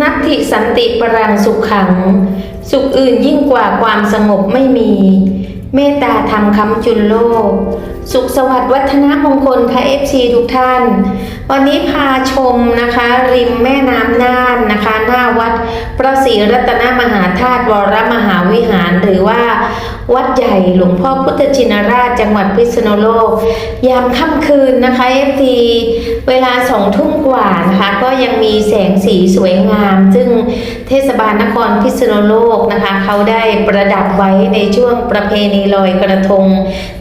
นัตถิสันติปรังสุขขัง สุขอื่นยิ่งกว่าความสงบไม่มี เมตตาธรรมคำจุนโลก สุขสวัสดิ์วัฒนมงคลค่ะเอฟซีทุกท่าน วันนี้พาชมนะคะ ริมแม่น้ำน่านนะคะ หน้าวัดพระศรีรัตนมหาธาตุวรมหาวิหาร หรือว่าวัดใหญ่หลวงพ่อพุทธชินราชจังหวัดพิษณุโลก ยามค่ำคืนนะคะเอฟซีเวลาสองทุ่มกว่านะคะ ก็ยังมีแสงสีสวยงาม ซึ่งเทศบาลนครพิษณุโลกนะคะ เขาได้ประดับไว้ในช่วงประเพณีลอยกระทง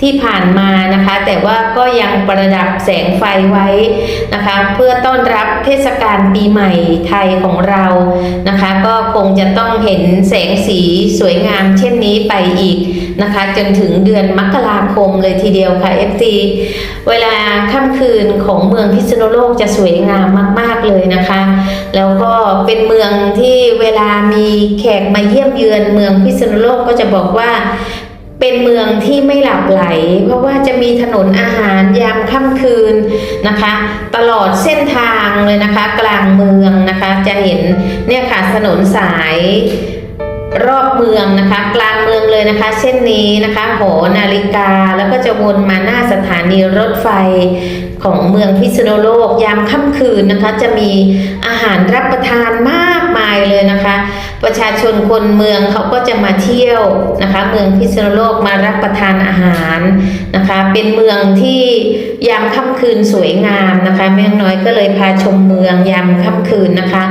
ที่ผ่านมานะคะคะ แต่ว่าก็ยังประดับแสงไฟไว้นะคะ เพื่อต้อนรับเทศกาลปีใหม่ไทยของเรานะคะ ก็คงจะต้องเห็นแสงสีสวยงามเช่นนี้ไปอีกนะคะ จนถึงเดือนมกราคมเลยทีเดียวค่ะ FT เวลาค่ำคืนของเมืองพิษณุโลกจะสวยงามมาก ๆเลยนะคะ แล้วก็เป็นเมืองที่เวลามีแขกมาเยี่ยมเยือนเมืองพิษณุโลกก็จะบอกว่า เป็นเมืองที่ไม่หลับไหล เพราะว่าจะมีถนนอาหารยามค่ำคืนนะคะ ตลอดเส้นทางเลยนะคะ กลางเมืองนะคะจะเห็นเนี่ยค่ะถนนสายรอบเมืองนะคะ กลางเมืองเลยนะคะเส้นนี้นะคะหอนาฬิกาแล้วก็จะวนมาหน้าสถานีรถไฟของเมืองพิษณุโลกยามค่ำคืนนะคะ จะมีอาหารรับประทานมากมายเลยนะคะ ประชาชนคนเมืองเขาก็จะมาเที่ยวนะคะ เมืองพิษณุโลกมารับประทานอาหารนะคะ เป็นเมืองที่ยามค่ำคืนสวยงามนะคะแม่น้อยก็เลยพาชมเมืองยามค่ำคืนนะคะ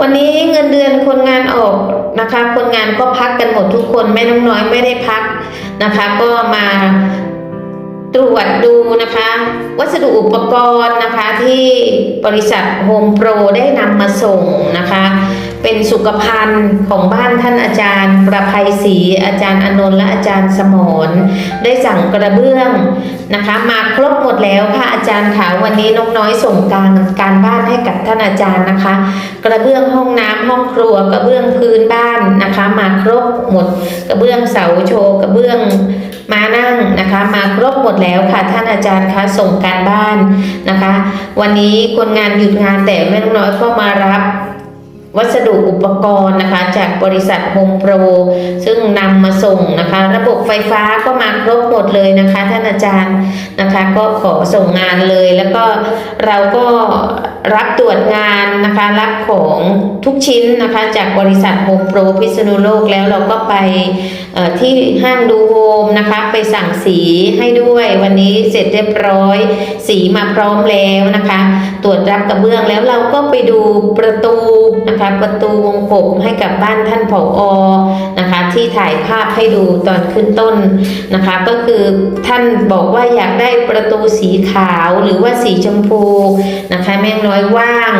วันนี้เงินเดือนคนงานออกนะคะ คนงานก็พักกันหมดทุกคนแม่น้องน้อยไม่ได้พักนะคะ ก็มาตรวจดูนะคะ วัสดุอุปกรณ์นะคะที่บริษัทโฮมโปรได้นำมาส่งนะคะ เป็นสุขภัณฑ์ของบ้านท่านอาจารย์ ประภัยศรีอาจารย์อนนท์และอาจารย์สมรได้สั่งกระเบื้องนะคะ มาครบหมดแล้วค่ะอาจารย์ค่ะวันนี้น้องน้อยส่งการการบ้านให้กับท่านอาจารย์นะคะ กระเบื้องห้องน้ำห้องครัวกระเบื้องพื้นบ้านนะคะ มาครบหมด กระเบื้องเสาโชว์กระเบื้องมานั่งนะคะ มาครบหมดแล้วค่ะท่านอาจารย์คะส่งการบ้านนะคะ วันนี้คนงานหยุดงานแต่แม่น้องน้อยก็มารับ วัสดุอุปกรณ์นะคะ จากบริษัทโฮมโปร ซึ่งนำมาส่งนะคะ ระบบไฟฟ้าก็มาครบหมดเลยนะคะ ท่านอาจารย์นะคะ ก็ขอส่งงานเลยแล้วก็เราก็ รับตรวจงานนะคะรับของทุกชิ้นนะคะจากบริษัทโฮมโปรพิษณุโลกแล้วเราก็ไปที่ห้างดูโฮมนะคะไปสั่งสีให้ด้วยวันนี้เสร็จเรียบร้อย สีมาพร้อมแล้วนะคะ ตรวจรับกระเบื้องแล้วเราก็ไปดูประตูนะคะประตูวงกบให้กับบ้านท่านผออนะคะที่ถ่ายภาพให้ดูตอนขึ้นต้นนะคะ ก็คือท่านบอกว่าอยากได้ประตูสีขาวหรือว่าสีชมพูนะคะแม่งน้อยว่าง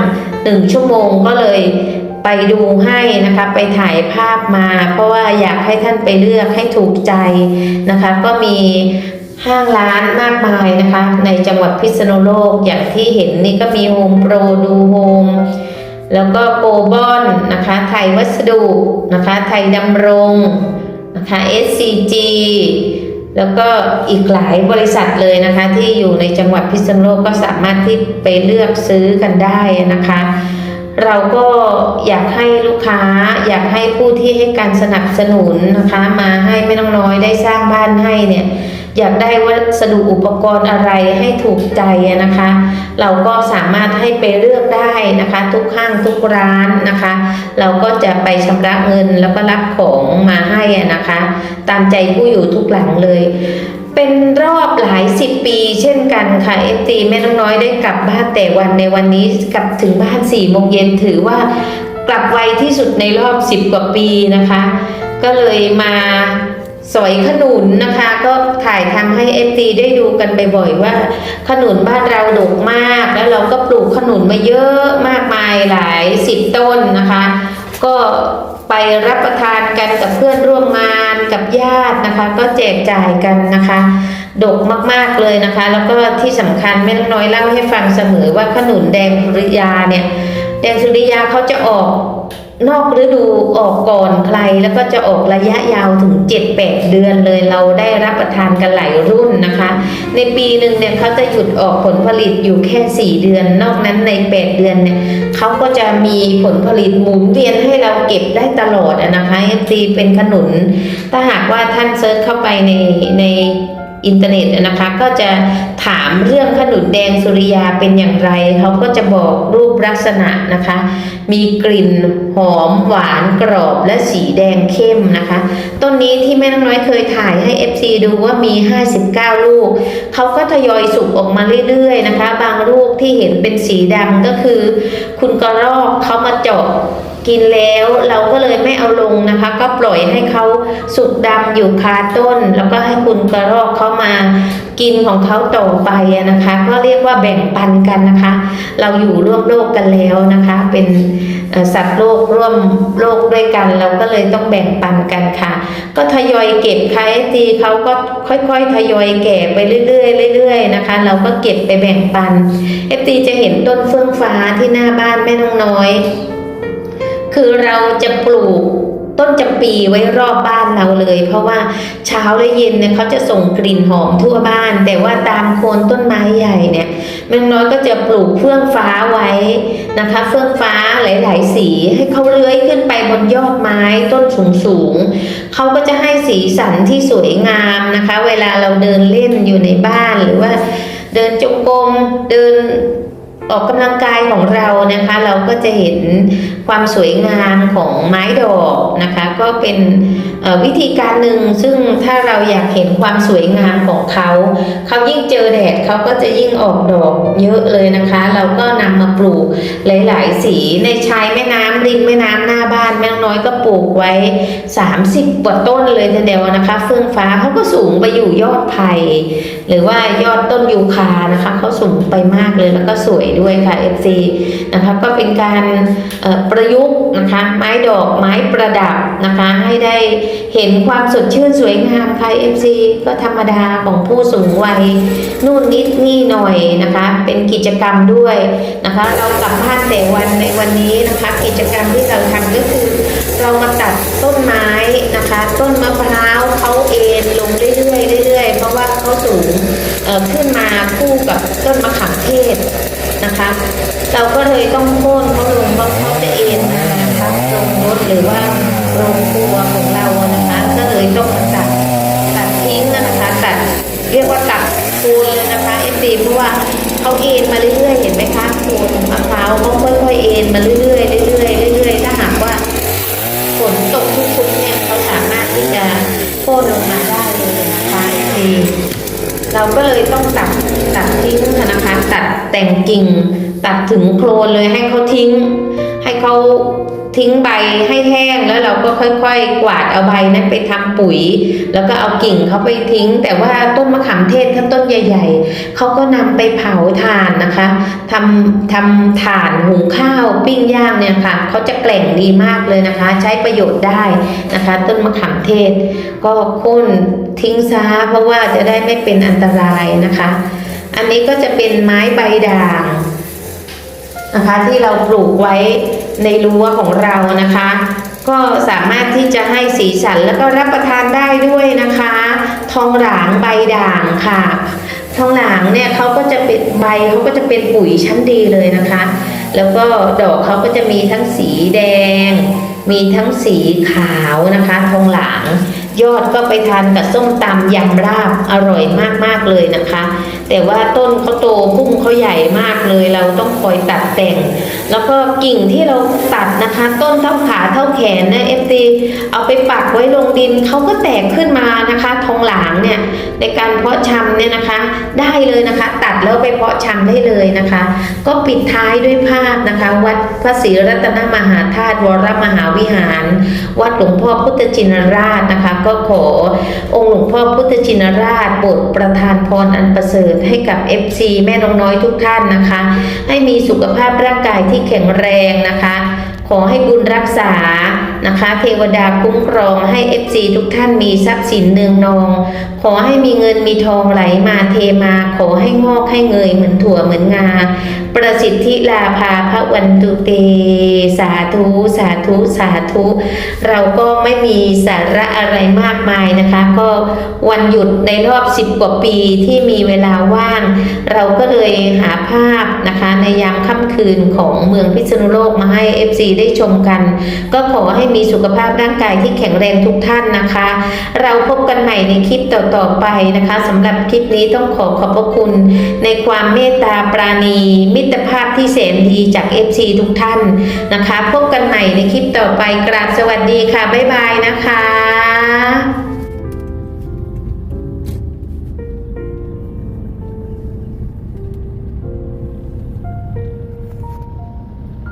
หนึ่งชั่วโมงก็เลยไปดูให้นะคะไปถ่ายภาพมา เพราะว่าอยากให้ท่านไปเลือกให้ถูกใจนะคะ ก็มีห้างร้านมากมายนะคะ ในจังหวัดพิษณุโลกอย่างที่เห็นนี่ก็มีโฮมโปรดูโฮมแล้วก็โกบอนนะคะ ไทยวัสดุนะคะ ไทยดำรงนะคะ SCG แล้วก็อีกหลายบริษัทเลยนะคะที่อยู่ในจังหวัดพิษณุโลกก็สามารถที่ไปเลือกซื้อกันได้นะคะ เราก็อยากให้ลูกค้าอยากให้ผู้ที่ให้การสนับสนุนนะคะ มาให้ไม่น้องน้อยได้สร้างบ้านให้เนี่ย อยากได้วัสดุอุปกรณ์อะไรให้ถูกใจนะคะ เราก็สามารถให้ไปเลือกได้นะคะ ทุกห้างทุกร้านนะคะ เราก็จะไปชำระเงินแล้วก็รับของมาให้นะคะ ตามใจผู้อยู่ทุกหลังเลย เป็นรอบหลายสิบปีเช่นกันค่ะเอฟตีแม่น้องน้อยได้กลับบ้านแต่วันในวันนี้กลับถึงบ้านสี่โมงเย็นถือว่ากลับไวที่สุดในรอบสิบกว่าปีนะคะ ก็เลยมา สอยขนุนนะคะ ก็ถ่ายทำให้เอฟตีได้ดูกันบ่อยๆว่า ขนุนบ้านเราดกมาก แล้วเราก็ปลูกขนุนมาเยอะมากมายหลายสิบต้นนะคะ ก็ไปรับประทานกันกับเพื่อนร่วมงานกับญาตินะคะ ก็แจกจ่ายกันนะคะดกมากๆเลยนะคะ แล้วก็ที่สำคัญแม่น้อยเล่าให้ฟังเสมอว่าขนุนแดงสุริยาเนี่ยแดงสุริยาเขาจะออก นอกฤดูออกก่อนใครแล้วก็จะออกระยะยาวถึง 7-8 เดือนเลยเราได้รับประทานกันหลายรุ่นนะคะ ในปีหนึ่งเนี่ยเขาจะหยุดออกผลผลิตอยู่แค่ 4 เดือน นอกนั้นใน 8 เดือนเนี่ยเขาก็จะมีผลผลิตหมุนเวียนให้เราเก็บได้ตลอดอะนะคะ FT เป็นขนุน ถ้าหากว่าท่านเซิร์ชเข้าไปในใน อินเทอร์เน็ตนะคะก็จะถามเรื่องขนุนแดงสุริยาเป็นอย่างไรเขาก็จะบอกรูปลักษณะนะคะ มีกลิ่นหอมหวานกรอบและสีแดงเข้มนะคะต้นนี้ที่แม่น้องน้อยเคยถ่ายให้ FC ดูว่ามี 59 ลูกเขาก็ทยอยสุกออกมาเรื่อยๆนะคะ บางลูกที่เห็นเป็นสีดำก็คือ คุณกระรอกเขามาเจาะ กินแล้วเราก็เลยไม่เอาลงนะคะ ก็ปล่อยให้เขาสุกดำอยู่คาต้น แล้วก็ให้คุณกระรอกเขามากินของเขาต่อไปนะคะ ก็เรียกว่าแบ่งปันกันนะคะ เราอยู่ร่วมโลกกันแล้วนะคะ เป็นสัตว์โลกร่วมโลกด้วยกัน เราก็เลยต้องแบ่งปันกันค่ะ ก็ทยอยเก็บค่ะไอทีเขาก็ค่อยๆ ทยอยแก่ไปเรื่อยๆเรื่อยๆนะคะ เราก็เก็บไปแบ่งปันเอฟตีจะเห็นต้นเฟื่องฟ้าที่หน้าบ้านแม่น้องน้อย คือเราจะปลูกต้นจำปีไว้รอบบ้านเราเลย เพราะว่าเช้าและเย็นเนี่ยเขาจะส่งกลิ่นหอมทั่วบ้าน แต่ว่าตามโคนต้นไม้ใหญ่เนี่ยแม่น้อยก็จะปลูกเฟื่องฟ้าไว้นะคะ เฟื่องฟ้าหลาย ๆ สีให้เขาเลื้อยขึ้นไปบนยอดไม้ต้นสูง ๆเขาก็จะให้สีสันที่สวยงามนะคะ เวลาเราเดินเล่นอยู่ในบ้านหรือว่า เดินจงกรมเดิน ออกกำลังกายของเรานะคะ เราก็จะเห็นความสวยงามของไม้ดอกนะคะ ก็เป็นวิธีการหนึ่งซึ่งถ้าเราอยากเห็นความสวยงามของเขา เขายิ่งเจอแดดเขาก็จะยิ่งออกดอกเยอะเลยนะคะ เราก็นำมาปลูกหลาย ๆ สีในชายแม่น้ำริมแม่น้ำหน้าบ้านแม่น้อยก็ปลูกไว้ 30กว่าต้นเลยทีเดียวนะคะ เฟื่องฟ้าเขาก็สูงไปอยู่ยอดไผ่หรือว่ายอดต้นยูคานะคะเขาสูงไปมากเลยแล้วก็สวยด้วยค่ะ FC นะคะก็เป็นการประยุกต์นะคะไม้ดอกไม้ประดับนะคะให้ได้เห็นความสดชื่นสวยงามค่ะ FC ก็ธรรมดาของผู้สูงวัยนู่นนิดนี่หน่อยนะคะเป็นกิจกรรมด้วยนะคะเรากลับบ้านแต่วันในวันนี้นะคะกิจกรรมที่เราทำก็คือ เรามาตัดต้นไม้นะคะ ต้นมะพร้าวเขาเอ็นลงเรื่อยๆเรื่อยๆเพราะว่าเขาสูงขึ้นมาคู่กับต้นมะขามเทศนะคะ เราก็เลยต้องโค่นเขาลงเพราะเขาจะเอ็นนะคะลงรถหรือว่าโรงครัวของเรานะคะ ก็เลยต้องมาตัดตัดทิ้งนะคะตัดเรียกว่าตัดโคนเลยนะคะเอฟซีเพราะว่าเขาเอ็นมาเรื่อยๆเห็นไหมคะโคนมะพร้าวเขาค่อยๆเอ็นมาเรื่อยๆเรื่อยๆเรื่อยๆถ้าหากว่า ฝนตกทุกๆเนี่ยเขาสามารถที่จะโค่นลงมาได้เลยนะคะทีเราก็เลยต้องตัดตัดทิ้งนะคะตัดแต่งกิ่ง ตัดถึงโคลนเลยให้เขาทิ้ง ให้เขาทิ้งใบให้แห้งแล้วเราก็ค่อยๆ กวาดเอาใบนั้นไปทำปุ๋ย แล้วก็เอากิ่งเขาไปทิ้ง แต่ว่าต้นมะขามเทศถ้าต้นใหญ่ ๆเขาก็นำไปเผาถ่านนะคะทำทำถ่านหุงข้าวปิ้งย่างเนี่ยค่ะเขาจะแกล่งดีมากเลยนะคะ ใช้ประโยชน์ได้นะคะ ต้นมะขามเทศ ก็ค่นทิ้งซะเพราะว่าจะได้ไม่เป็นอันตรายนะคะ อันนี้ก็จะเป็นไม้ใบด่าง นะคะที่เราปลูกไว้ในรั้วของเรานะคะ ก็สามารถที่จะให้สีสันแล้วก็รับประทานได้ด้วยนะคะ ทองหลางใบด่างค่ะ ทองหลางเนี่ยเขาก็จะเป็นใบเขาก็จะเป็นปุ๋ยชั้นดีเลยนะคะ แล้วก็ดอกเขาก็จะมีทั้งสีแดง มีทั้งสีขาวนะคะ ทองหลาง ยอดก็ไปทานกับส้มตำยำราบอร่อยมากๆเลยนะคะ แต่ว่าต้นเขาโตพุ่มเขาใหญ่มากเลย เราต้องคอยตัดแต่ง แล้วก็กิ่งที่เราตัดนะคะ ต้นเท่าขาเท่าแขนนะเอฟตีเอาไปปักไว้ลงดินเขาก็แตกขึ้นมานะคะทองหลางเนี่ยในการเพาะชำเนี่ยนะคะ ได้เลยนะคะ ตัดแล้วไปเพาะชำได้เลยนะคะ ก็ปิดท้ายด้วยภาพนะคะ วัดพระศรีรัตนมหาธาตุวรมหาวิหาร วัดหลวงพ่อพุทธจินราชนะคะก็ขอองค์หลวงพ่อพุทธจินราชโปรดประทานพรอันประเสริฐให้กับ FC แม่น้องน้อยทุกท่านนะคะ ให้มีสุขภาพร่างกายที่แข็งแรงนะคะ ขอให้บุญรักษานะคะ เทวดาคุ้มครองให้ FC ทุกท่านมีทรัพย์สินเนืองนอง ขอให้มีเงินมีทองไหลมาเทมา ขอให้งอกให้เงยเหมือนถั่วเหมือนงา ประสิทธิลาภาพระวันตุเต สาธุสาธุสาธุ เราก็ไม่มีสาระอะไรมากมายนะคะ ก็วันหยุดในรอบ10กว่าปีที่มีเวลาว่าง เราก็เลยหาภาพนะคะในยามค่ำคืนของเมืองพิษณุโลกมาให้ FC ได้ชมกัน ก็ขอให้มีสุขภาพร่างกายที่แข็งแรงทุกท่านนะคะ เราพบกันใหม่ในคลิปต่อๆไปนะคะสำหรับคลิปนี้ต้องขอขอบพระคุณ ในความเมตตาปราณี มิตรภาพที่แสนดีจาก FC ทุกท่านนะคะ พบกันใหม่ในคลิปต่อไปกราบสวัสดีค่ะบ๊ายบายนะคะ